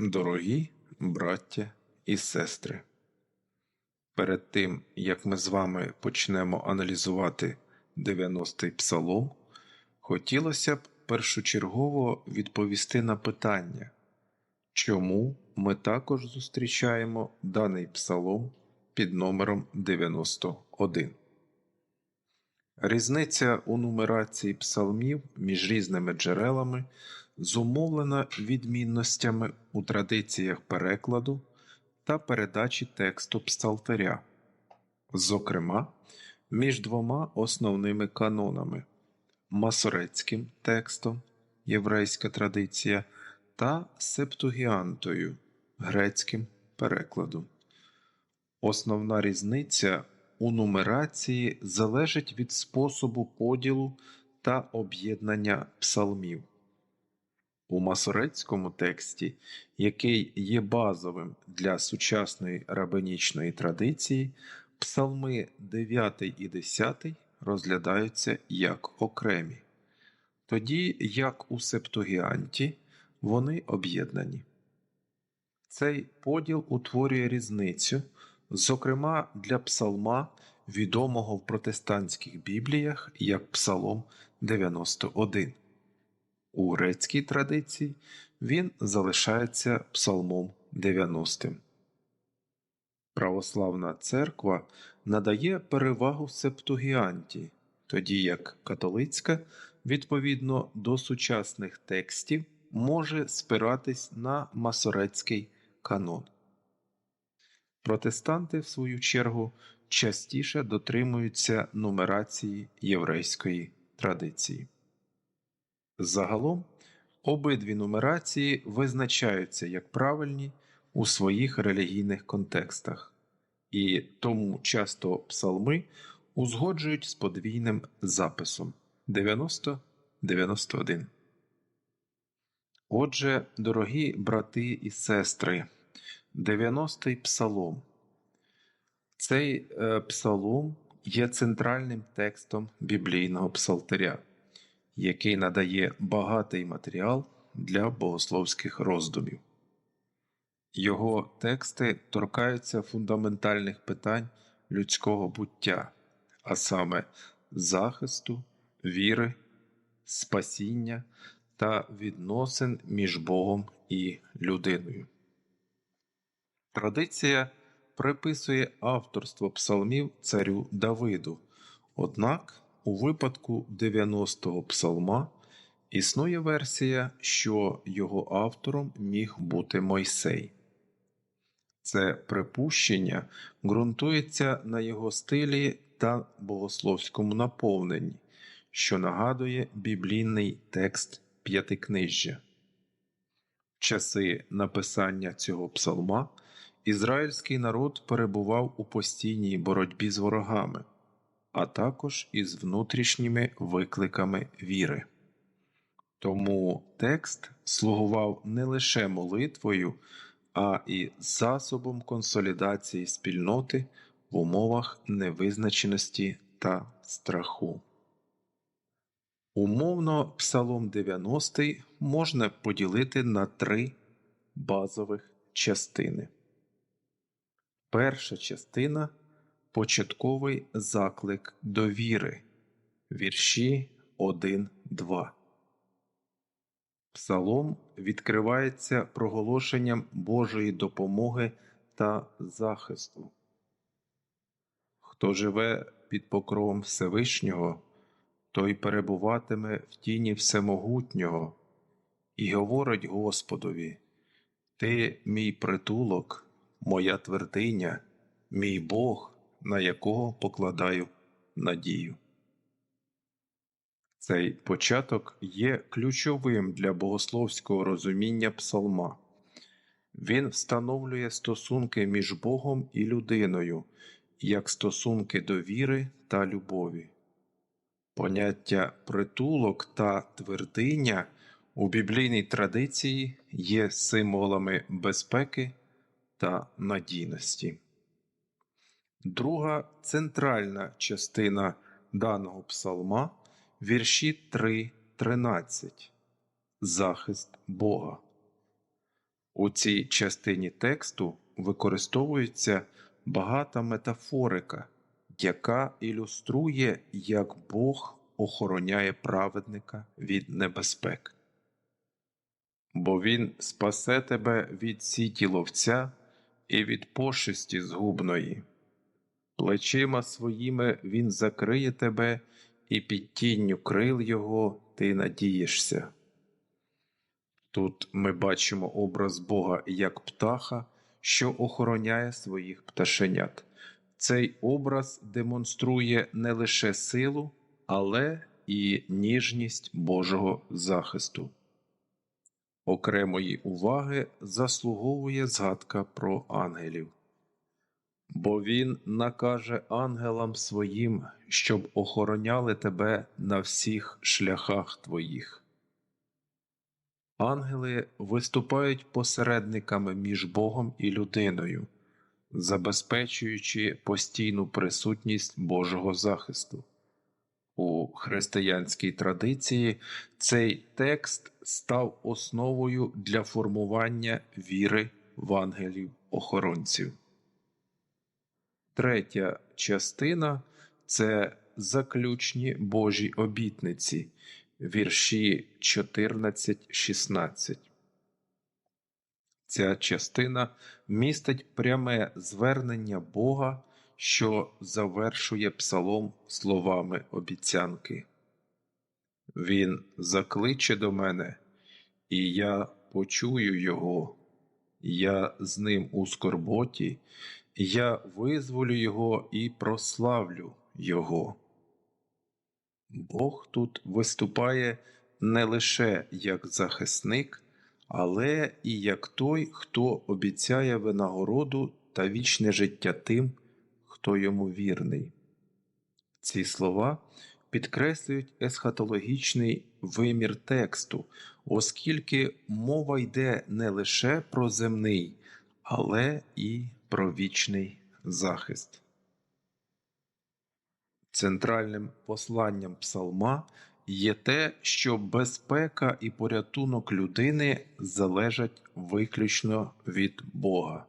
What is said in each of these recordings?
Дорогі браття і сестри, перед тим як ми з вами почнемо аналізувати 90-й псалом, хотілося б першочергово відповісти на питання, чому ми також зустрічаємо даний псалом під номером 91. Різниця у нумерації псалмів між різними джерелами зумовлена відмінностями у традиціях перекладу та передачі тексту псалтиря, зокрема, між двома основними канонами масорецьким текстом єврейська традиція та септугіантою грецьким перекладом. Основна різниця у нумерації залежить від способу поділу та об'єднання псалмів. У масорецькому тексті, який є базовим для сучасної рабинічної традиції, псалми 9 і 10 розглядаються як окремі, тоді як у Септугіанті вони об'єднані. Цей поділ утворює різницю, зокрема для псалма, відомого в протестантських бібліях як Псалом 91. У грецькій традиції він залишається псалмом 90. Православна церква надає перевагу септугіанті, тоді як католицька, відповідно до сучасних текстів, може спиратись на масорецький канон. Протестанти, в свою чергу, частіше дотримуються нумерації єврейської традиції. Загалом обидві нумерації визначаються як правильні у своїх релігійних контекстах, і тому часто псалми узгоджують з подвійним записом 90-91. Отже, дорогі брати і сестри, 90-й псалом. Цей е, псалом є центральним текстом біблійного псалтиря який надає багатий матеріал для богословських роздумів. Його тексти торкаються фундаментальних питань людського буття, а саме захисту, віри, спасіння та відносин між Богом і людиною. Традиція приписує авторство псалмів царю Давиду, однак у випадку 90-го псалма існує версія, що його автором міг бути Мойсей. Це припущення ґрунтується на його стилі та богословському наповненні, що нагадує біблійний текст п'ятикнижжя. В часи написання цього псалма ізраїльський народ перебував у постійній боротьбі з ворогами а також із внутрішніми викликами віри. Тому текст слугував не лише молитвою, а і засобом консолідації спільноти в умовах невизначеності та страху. Умовно, Псалом 90 можна поділити на три базових частини. Перша частина Початковий заклик до віри. Вірші 1, 2. Псалом відкривається проголошенням Божої допомоги та захисту. Хто живе під покровом Всевишнього, той перебуватиме в тіні Всемогутнього і говорить Господові: Ти мій притулок, моя твердиня, мій Бог на якого покладаю надію. Цей початок є ключовим для богословського розуміння псалма. Він встановлює стосунки між Богом і людиною як стосунки довіри та любові. Поняття притулок та твердиня у біблійній традиції є символами безпеки та надійності. Друга центральна частина даного псалма вірші 3.13 Захист Бога. У цій частині тексту використовується багата метафорика, яка ілюструє, як Бог охороняє праведника від небезпек. Бо Він спасе тебе від сіті ловця і від пошесті згубної. Плечима своїми Він закриє тебе, і під тінню крил Його ти надієшся. Тут ми бачимо образ Бога як птаха, що охороняє своїх пташенят. Цей образ демонструє не лише силу, але і ніжність Божого захисту. Окремої уваги заслуговує згадка про ангелів. Бо він накаже ангелам своїм, щоб охороняли тебе на всіх шляхах твоїх. Ангели виступають посередниками між Богом і людиною, забезпечуючи постійну присутність Божого захисту. У християнській традиції цей текст став основою для формування віри в ангелів-охоронців. Третя частина це заключні Божі обітниці, вірші 14-16. Ця частина містить пряме звернення Бога, що завершує псалом словами обіцянки. Він закличе до мене, і я почую його, я з ним у скорботі, я визволю його і прославлю його. Бог тут виступає не лише як захисник, але і як той, хто обіцяє винагороду та вічне життя тим, хто йому вірний. Ці слова підкреслюють есхатологічний вимір тексту, оскільки мова йде не лише про земний, але і про вічний захист. Центральним посланням псалма є те, що безпека і порятунок людини залежать виключно від Бога.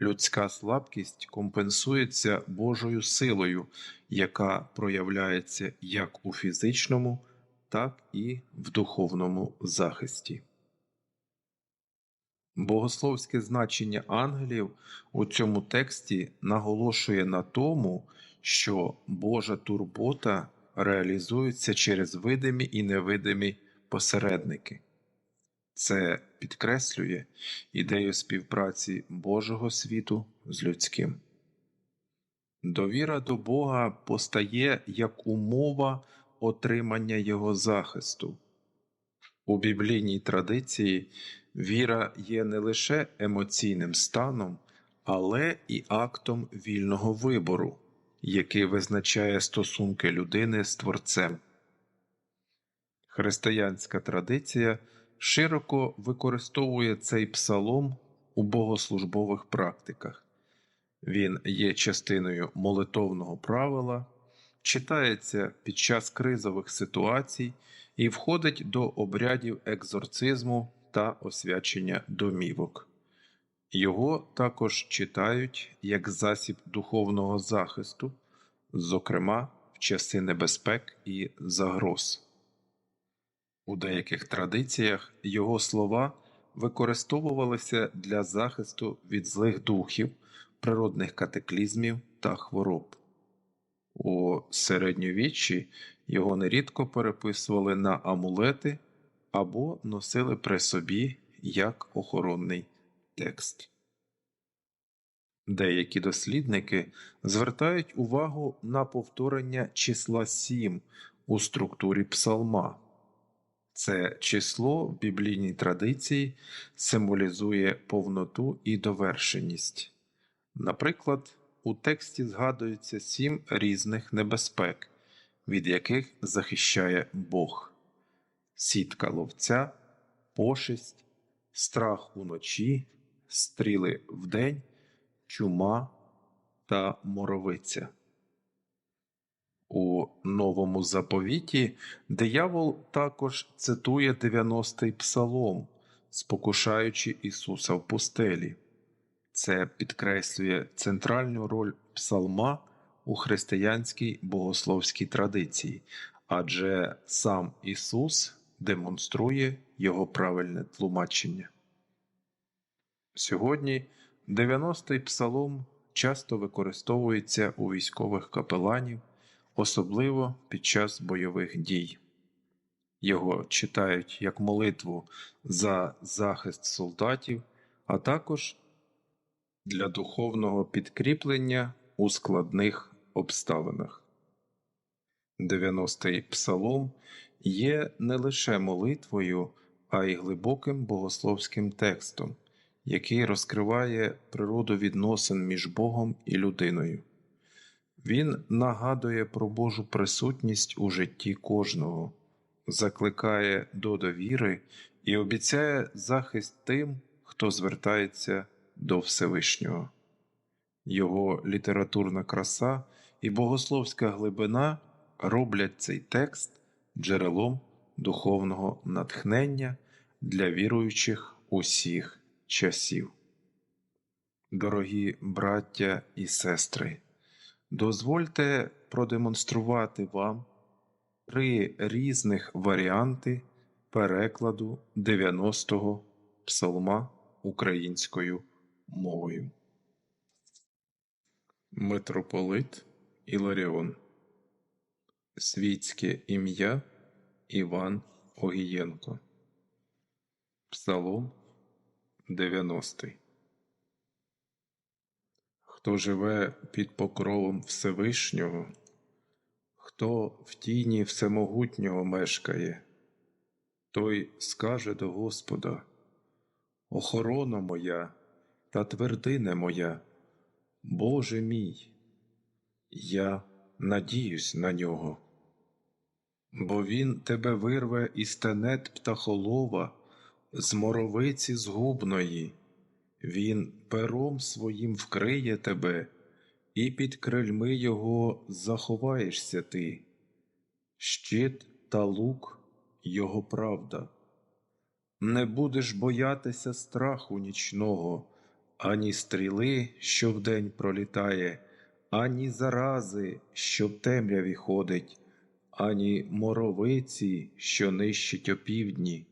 Людська слабкість компенсується Божою силою, яка проявляється як у фізичному, так і в духовному захисті. Богословське значення ангелів у цьому тексті наголошує на тому, що Божа турбота реалізується через видимі і невидимі посередники. Це підкреслює ідею співпраці Божого світу з людським. Довіра до Бога постає як умова отримання Його захисту. У біблійній традиції віра є не лише емоційним станом, але і актом вільного вибору, який визначає стосунки людини з Творцем. Християнська традиція широко використовує цей псалом у богослужбових практиках. Він є частиною молитовного правила, читається під час кризових ситуацій і входить до обрядів екзорцизму та освячення домівок. Його також читають як засіб духовного захисту, зокрема в часи небезпек і загроз. У деяких традиціях його слова використовувалися для захисту від злих духів, природних катаклізмів та хвороб. У середньовіччі його нерідко переписували на амулети або носили при собі як охоронний текст. Деякі дослідники звертають увагу на повторення числа 7 у структурі псалма. Це число в біблійній традиції символізує повноту і довершеність. Наприклад, у тексті згадується сім різних небезпек, від яких захищає Бог: сітка ловця, пошесть, страх уночі, стріли вдень, чума та моровиця. У новому заповіті диявол також цитує 90-й псалом, спокушаючи Ісуса в пустелі. Це підкреслює центральну роль псалма у християнській богословській традиції, адже сам Ісус демонструє його правильне тлумачення. Сьогодні 90-й псалом часто використовується у військових капеланів, особливо під час бойових дій. Його читають як молитву за захист солдатів, а також для духовного підкріплення у складних обставинах. 90-й псалом є не лише молитвою, а й глибоким богословським текстом, який розкриває природу відносин між Богом і людиною. Він нагадує про Божу присутність у житті кожного, закликає до довіри і обіцяє захист тим, хто звертається до Всевишнього. Його літературна краса і богословська глибина роблять цей текст джерелом духовного натхнення для віруючих усіх часів. Дорогі браття і сестри, дозвольте продемонструвати вам три різних варіанти перекладу 90-го псалма українською мовою. Митрополит Іларіон. Світське ім'я Іван Огієнко. Псалом 90 Хто живе під покровом Всевишнього, хто в тіні Всемогутнього мешкає, той скаже до Господа Охорона моя та твердине моя, Боже мій, я надіюсь на нього, бо Він тебе вирве із тенет птахолова, з моровиці згубної, Він пером своїм вкриє тебе, і під крильми Його заховаєшся ти, щит та лук Його правда. Не будеш боятися страху нічного, ані стріли, що вдень пролітає, ані зарази, що в темряві ходить, ані моровиці, що нищить опівдні.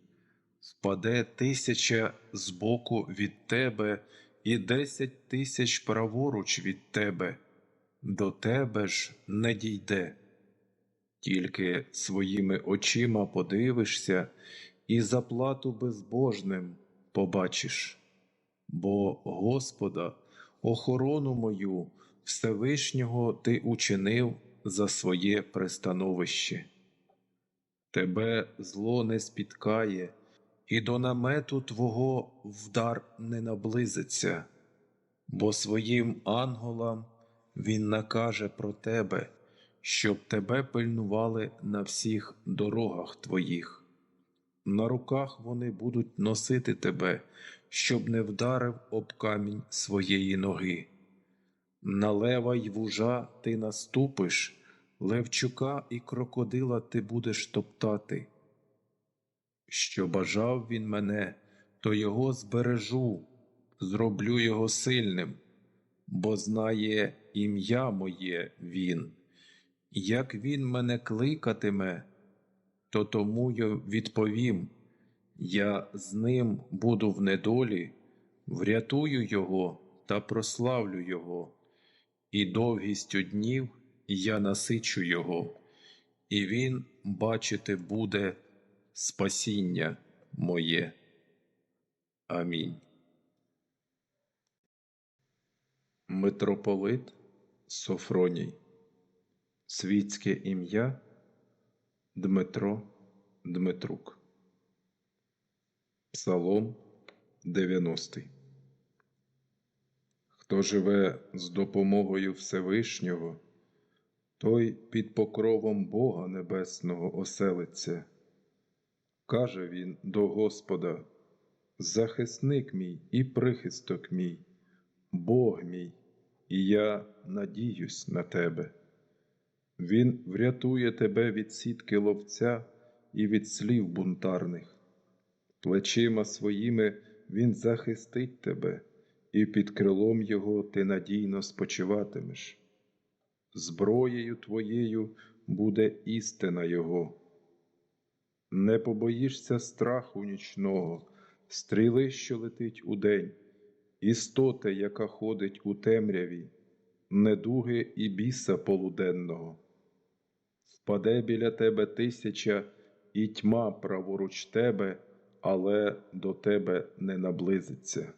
Впаде тисяча збоку від тебе і десять тисяч праворуч від тебе, до тебе ж не дійде. Тільки своїми очима подивишся і заплату безбожним побачиш, бо Господа, охорону мою Всевишнього ти учинив за своє пристановище. Тебе зло не спіткає, і до намету Твого вдар не наблизиться, бо своїм анголам Він накаже про тебе, щоб тебе пильнували на всіх дорогах твоїх. На руках вони будуть носити тебе, щоб не вдарив об камінь своєї ноги. На лева й вужа ти наступиш, левчука і крокодила ти будеш топтати. Що бажав він мене, то його збережу, зроблю його сильним, бо знає ім'я моє він. Як він мене кликатиме, то тому я відповім я з ним буду в недолі, врятую його та прославлю його, і довгістю днів я насичу його, і він бачити буде спасіння моє. Амінь. Митрополит Софроній Світське ім'я Дмитро Дмитрук Псалом 90 Хто живе з допомогою Всевишнього, той під покровом Бога Небесного оселиться. Каже він до Господа, захисник мій і прихисток мій, Бог мій, і я надіюсь на тебе. Він врятує тебе від сітки ловця і від слів бунтарних. Плечима своїми Він захистить тебе, і під крилом Його ти надійно спочиватимеш. Зброєю твоєю буде істина Його. Не побоїшся страху нічного, стріли, що летить удень, істоти, яка ходить у темряві, недуги і біса полуденного. Впаде біля тебе тисяча, і тьма праворуч тебе, але до тебе не наблизиться.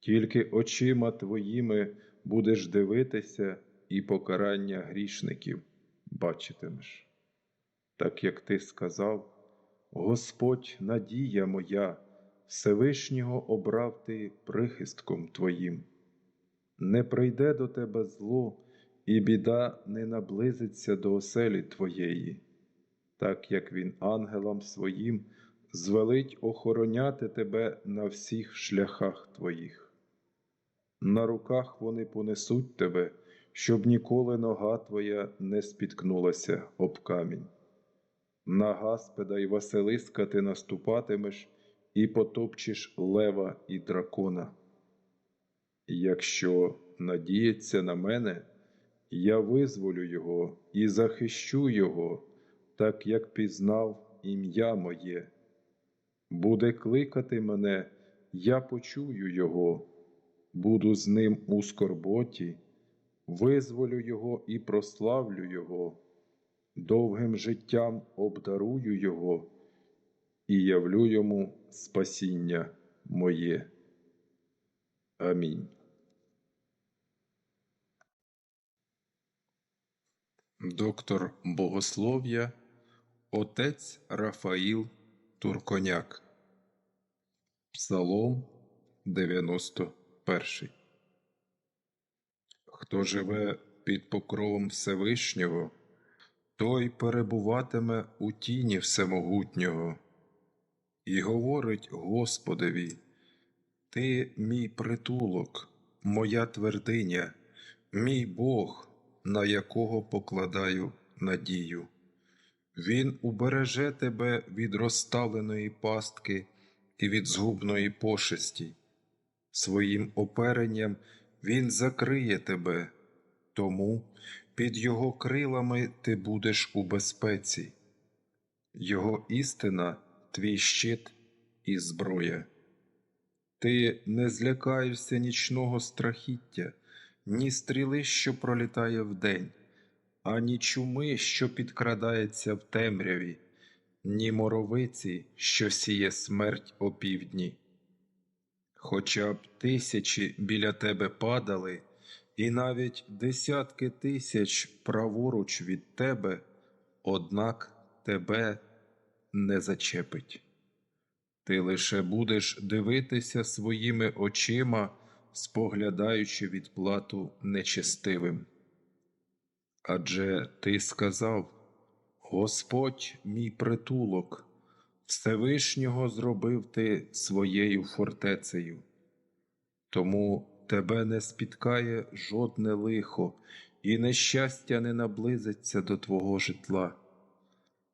Тільки очима твоїми будеш дивитися, і покарання грішників бачитимеш. Так як ти сказав, Господь надія моя, Всевишнього обрав ти прихистком твоїм. Не прийде до тебе зло, і біда не наблизиться до оселі твоєї, так як він ангелам своїм звелить охороняти тебе на всіх шляхах твоїх. На руках вони понесуть тебе, щоб ніколи нога твоя не спіткнулася об камінь. На Гаспеда й Василиска ти наступатимеш і потопчеш лева і дракона. Якщо надіється на мене, я визволю його і захищу його, так як пізнав ім'я моє. Буде кликати мене, я почую його, буду з ним у скорботі, визволю його і прославлю його, довгим життям обдарую його і явлю йому спасіння моє. Амінь. Доктор богослов'я, отець Рафаїл Турконяк. Псалом 91. Хто живе під покровом Всевишнього, той перебуватиме у тіні Всемогутнього і говорить Господеві: Ти мій притулок, моя твердиня, мій Бог, на якого покладаю надію. Він убереже тебе від розставленої пастки і від згубної пошесті. Своїм оперенням Він закриє тебе, тому під Його крилами ти будеш у безпеці. Його істина твій щит і зброя. Ти не злякаєшся нічного страхіття, ні стріли, що пролітає вдень, ані чуми, що підкрадається в темряві, ні моровиці, що сіє смерть опівдні. Хоча б тисячі біля тебе падали, і навіть десятки тисяч праворуч від тебе, однак тебе не зачепить. Ти лише будеш дивитися своїми очима, споглядаючи відплату нечестивим. Адже ти сказав: Господь мій притулок, Всевишнього зробив ти своєю фортецею. Тому тебе не спіткає жодне лихо, і нещастя не наблизиться до твого житла.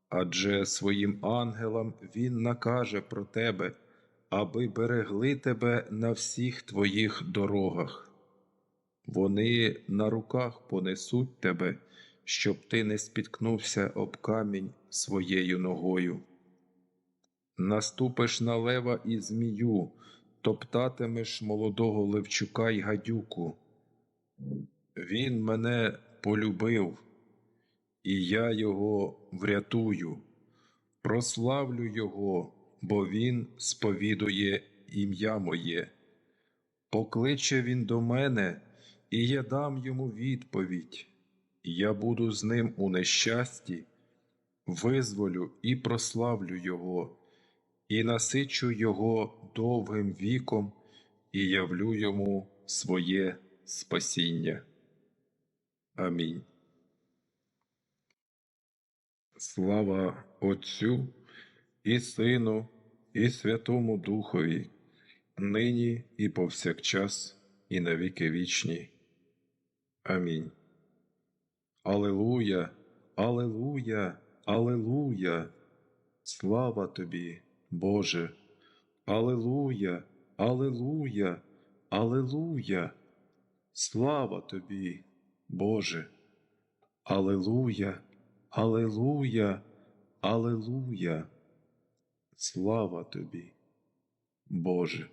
Адже своїм ангелам Він накаже про тебе, аби берегли тебе на всіх твоїх дорогах. Вони на руках понесуть тебе, щоб ти не спіткнувся об камінь своєю ногою. Наступиш на лева і змію, топтатимеш молодого левчука й гадюку. Він мене полюбив, і я його врятую, прославлю його, бо він сповідує ім'я моє. Покличе він до мене, і я дам йому відповідь. Я буду з ним у нещасті, визволю і прославлю його, і насичу його довгим віком, і явлю йому своє спасіння. Амінь. Слава Отцю і Сину, і Святому Духові, нині і повсякчас, і на віки вічні. Амінь. Алилуя, Алилуя, Алилуя! Слава тобі, Боже. Алилуя, Алилуя, Алилуя. Слава тобі, Боже. Алилуя, Алилуя, Алилуя. Слава тобі, Боже.